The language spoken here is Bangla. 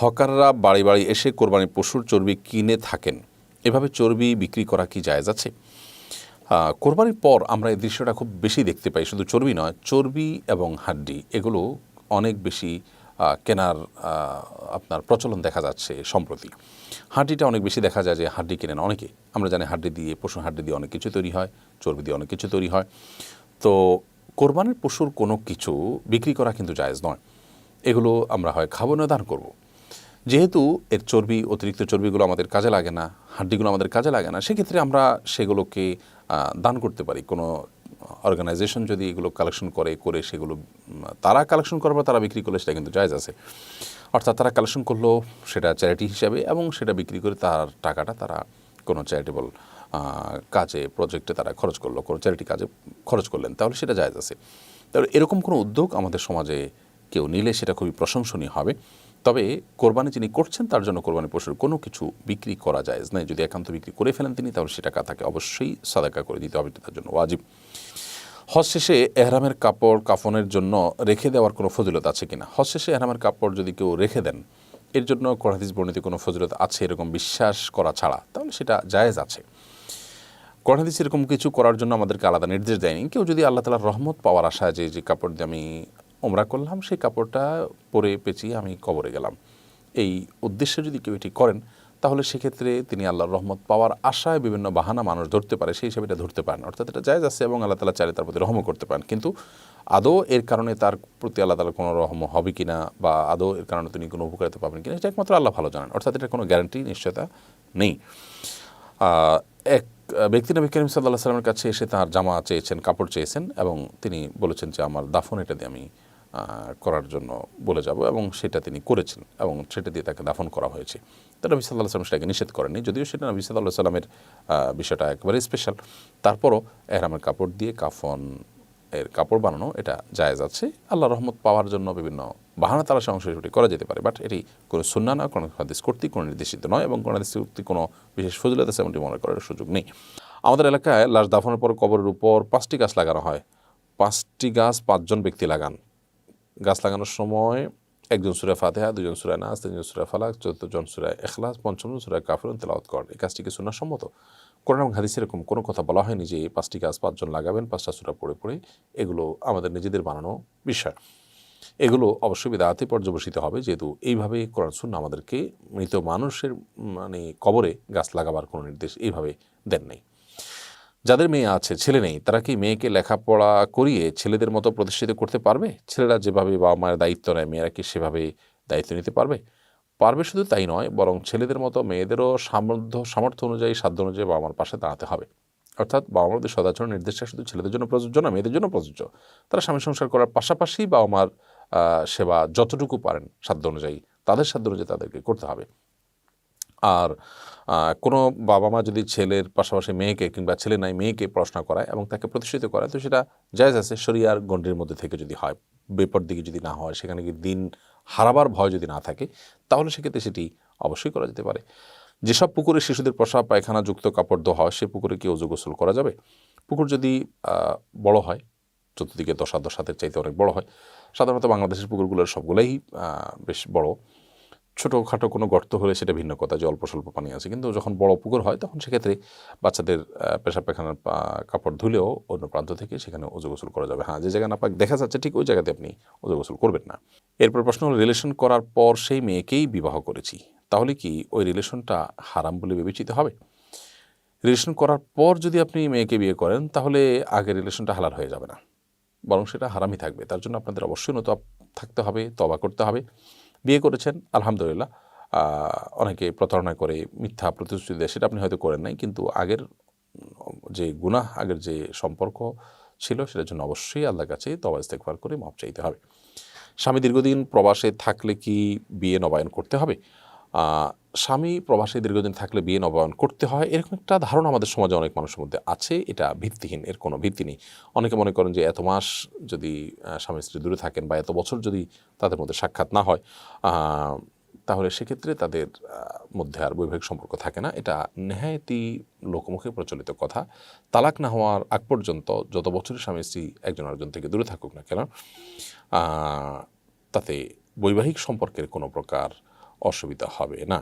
হকাররা বাড়ি বাড়ি এসে কোরবানি পশুর চর্বি কিনে থাকেন। এভাবে চর্বি বিক্রি করা কি জায়েজ আছে? কোরবানির পর আমরা এই দৃশ্যটা খুব বেশি দেখতে পাই। শুধু চর্বি নয়, চর্বি এবং হাড্ডি, এগুলো অনেক বেশি কেনার আপনার প্রচলন দেখা যাচ্ছে সম্প্রতি। হাড্ডিটা অনেক বেশি দেখা যায় যে হাড্ডি কেনেন অনেকে। আমরা জানি হাড্ডি দিয়ে, পশুর হাড্ডি দিয়ে অনেক কিছু তৈরি হয়, চর্বি দিয়ে অনেক কিছু তৈরি হয়। তো কোরবানির পশুর কোনো কিছু বিক্রি করা কিন্তু জায়েজ নয়। এগুলো আমরা হয় খাব না, দান করব। যেহেতু এর চর্বি, অতিরিক্ত চর্বিগুলো আমাদের কাজে লাগে না, হাড্ডিগুলো আমাদের কাজে লাগে না, সেক্ষেত্রে আমরা সেগুলোকে দান করতে পারি। কোনো অর্গানাইজেশন যদি এগুলো কালেকশন করে করে সেগুলো তারা কালেকশন করার পর তারা বিক্রি করলে সেটা কিন্তু জায়জ আছে। অর্থাৎ তারা কালেকশন করল, সেটা চ্যারিটি হিসাবে এবং সেটা বিক্রি করে তার টাকাটা তারা কোনো চ্যারিটেবল কাজে প্রজেক্টে তারা খরচ করল, কোনো চ্যারিটি কাজে খরচ করলেন, তাহলে সেটা জায়জ আছে। তাহলে এরকম কোনো উদ্যোগ আমাদের সমাজে কেউ নিলে সেটা খুবই প্রশংসনীয় হবে। তবে কোরবানি যিনি করছেন, তার জন্য কোরবানি পশুর কোনো কিছু বিক্রি করা যায় না যদি একান্ত বিক্রি করে ফেলেন তিনি, তাহলে সেটা তাকে অবশ্যই সাদাকা করে দিতে হবে তার জন্য ওয়াজিব। হজ শেষে এহরামের কাপড় কাফনের জন্য রেখে দেওয়ার কোনো ফজিলত আছে কিনা? হজ শেষে এহরামের কাপড় যদি কেউ রেখে দেন, এর জন্য কোরআদিস বর্ণিত কোনো ফজিলত আছে এরকম বিশ্বাস করা ছাড়া? তাহলে সেটা জায়েজ আছে। কোরআদিস এরকম কিছু করার জন্য আমাদেরকে আলাদা নির্দেশ দেয়নি। কেউ যদি আল্লাহ তালার রহমত পাওয়ার আশায় যে যে কাপড় দিয়ে আমি ওমরা করলাম, সেই কাপড়টা পরে পেঁচিয়ে আমি কবরে গেলাম। এই উদ্দেশ্যে যদি কেউ এটি করেন, তাহলে সেক্ষেত্রে তিনি আল্লাহর রহমত পাওয়ার আশায় বিভিন্ন বাহানা মানুষ ধরতে পারে, সেই হিসাবে এটা ধরতে পারেন। অর্থাৎ এটা জায়জ আছে এবং আল্লাহ তালা চাইলে তার প্রতি রহম করতে পারেন। কিন্তু আদৌ এর কারণে তার প্রতি আল্লাহ তালা কোনো রহম হবে কি না বা আদৌ এর কারণে তিনি কোনো উপকারিতা পাবেন কিনা, এটা একমাত্র আল্লাহ ভালো জানেন। অর্থাৎ এটা কোনো গ্যারান্টি, নিশ্চয়তা নেই। এক ব্যক্তি নবী করিম সাল্লাহ সাল্লামের কাছে এসে তার জামা চেয়েছেন, কাপড় চেয়েছেন এবং তিনি বলেছেন যে, আমার দাফন এটা দিয়ে আমি করার জন্য বলে যাব এবং সেটা তিনি করেছেন এবং সেটা দিয়ে তাকে দাফন করা হয়েছে। তো নবী সাল্লাহ সাল্লাম সেটাকে নিষেধ করেননি, যদিও সেটা নবী সাল্লাহ সাল্লামের বিষয়টা একেবারে স্পেশাল তারপরও এহরামের কাপড় দিয়ে কাফন এর কাপড় বানানো এটা জায়েজ আছে। আল্লাহ রহমত পাওয়ার জন্য বিভিন্ন বাহানা তারা সংশোধনটি করা যেতে পারে বাট এটি কোনো সুন্না না কোনো হাদিস কর্তৃক, কোনো নির্দেশিত নয় এবং কোনো হাদিস কর্তৃক কোনো বিশেষ ফজিলত আছে এমনটি মনে করার সুযোগ নেই। আমাদের এলাকায় লাশ দাফনের পর কবরের উপর পাঁচটি গাছ লাগানো হয়। পাঁচটি গাছ পাঁচজন ব্যক্তি লাগান। গাছ লাগানোর সময় একজন সুরা ফাতেহা, দুজন সুরা নাস, তিনজন সুরা ফালাক চতুর্থজন সুরা এখলাস পঞ্চমজন সুরা কাফরুন তেলাওয়াত করেন। এই কাজটিকে শোনা সম্মত? কোরআন এবং হাদিসে এরকম কোনো কথা বলা হয়নি যে এই পাঁচটি গাছ পাঁচজন লাগাবেন, পাঁচটা সুরা পড়ে পড়ে এগুলো আমাদের নিজেদের বানানো বিষয়। এগুলো অবশ্যই বিদায়াতে পর্যবসিত হবে, যেহেতু এইভাবে কোরআন শূন্য আমাদেরকে মৃত মানুষের মানে কবরে গাছ লাগাবার কোনো নির্দেশ এইভাবে দেন নাই। যাদের মেয়ে আছে, ছেলে নেই, তারা কি মেয়েকে লেখাপড়া করিয়ে ছেলেদের মতো প্রতিষ্ঠিত করতে পারবে? ছেলেরা যেভাবে বাবা মায়ের দায়িত্ব নেয়, মেয়েরা কি সেভাবে দায়িত্ব নিতে পারবে? পারবে শুধু তাই নয়, বরং ছেলেদের মতো মেয়েদেরও সামর্থ্য সামর্থ্য অনুযায়ী, সাধ্য অনুযায়ী বাবা মার পাশে দাঁড়াতে হবে। অর্থাৎ বাবা মাদের সদাচরণ নির্দেশটা শুধু ছেলেদের জন্য প্রযোজ্য না, মেয়েদের জন্য প্রযোজ্য। তারা স্বামী সংসার করার পাশাপাশি বাবা মার সেবা যতটুকু পারেন সাধ্য অনুযায়ী, তাদের সাধ্য অনুযায়ী তাদেরকে করতে হবে। আর কোনো বাবা মা যদি ছেলের পাশাপাশি মেয়েকে কিংবা ছেলে নাই মেয়েকে পড়াশোনা করায় এবং তাকে প্রতিষ্ঠিত করায়, তো সেটা জায়জ আছে শরিয়ার গণ্ডির মধ্যে থেকে যদি হয়। বেপর দিকে যদি না হয়, সেখানে কি দিন হারাবার ভয় যদি না থাকে, তাহলে সেক্ষেত্রে সেটি অবশ্যই করা যেতে পারে। যেসব পুকুরে শিশুদের প্রসাব পায়খানা যুক্ত কাপড় ধোয়া হয় সে পুকুরে কি অজু গোসল করা যাবে? পুকুর যদি বড় হয়, চতুর্দিকে দশা দশাতের চাইতে অনেক বড় হয়, সাধারণত বাংলাদেশের পুকুরগুলোর সবগুলোই বেশ বড়। ছোটোখাটো কোনো গর্ত হলে সেটা ভিন্ন কথা যে অল্প স্বল্প পানি আছে। কিন্তু যখন বড় পুকুর হয় তখন সেক্ষেত্রে বাচ্চাদের আহ, পেশাব পায়খানার পা- কাপড় ধুলেও অন্য প্রান্ত থেকে সেখানে উজু গোসল করা যাবে। হ্যাঁ যে জায়গা না দেখা যাচ্ছে ঠিক ওই জায়গাতে আপনি উজু গোসল করবেন না। এরপর প্রশ্ন হলো রিলেশন করার পর সেই মেয়েকেই বিবাহ করেছি। তাহলে কি ওই রিলেশনটা হারাম বলে বিবেচিত হবে? রিলেশন করার পর যদি আপনি মেয়েকে বিয়ে করেন তাহলে আগের রিলেশনটা হালাল হয়ে যাবে না। বরং সেটা হারামই থাকবে। তার জন্য আপনাদের অবশ্যই নতুন থাকতে হবে তবা করতে হবে। বিয়ে করেছেন, আলহামদুলিল্লাহ। অনেকে প্রতারণা করে মিথ্যা প্রতিশ্রুতি দেয়, সেটা আপনি হয়তো করেন নাই, কিন্তু আগের, যে গুনাহ, আগের যে সম্পর্ক ছিল, সেটার জন্য অবশ্যই আল্লাহর কাছে তবা ইস্তেকবার করে মাপ চাইতে হবে। স্বামী দীর্ঘদিন প্রবাসে থাকলে কি বিয়ে নবায়ন করতে হবে? স্বামী প্রবাসে দীর্ঘদিন থাকলে বিয়ে নবায়ন করতে হয়, এরকম একটা ধারণা আমাদের সমাজে অনেক মানুষের মধ্যে আছে, এটা ভিত্তিহীন, এর কোনো ভিত্তি নেই। অনেকে মনে করেন যে এত মাস যদি স্বামী স্ত্রী দূরে থাকেন বা এত বছর যদি তাদের মধ্যে সাক্ষাৎ না হয় তাহলে সেক্ষেত্রে তাদের মধ্যে আর বৈবাহিক সম্পর্ক থাকে না। এটা নেহায়তি লোকমুখে প্রচলিত কথা। তালাক না হওয়ার আগ পর্যন্ত যত বছরের স্বামী স্ত্রী একজন আরেকজন থেকে দূরে থাকুক না কেন তাতে বৈবাহিক সম্পর্কের কোনো প্রকার অসুবিধা হবে না।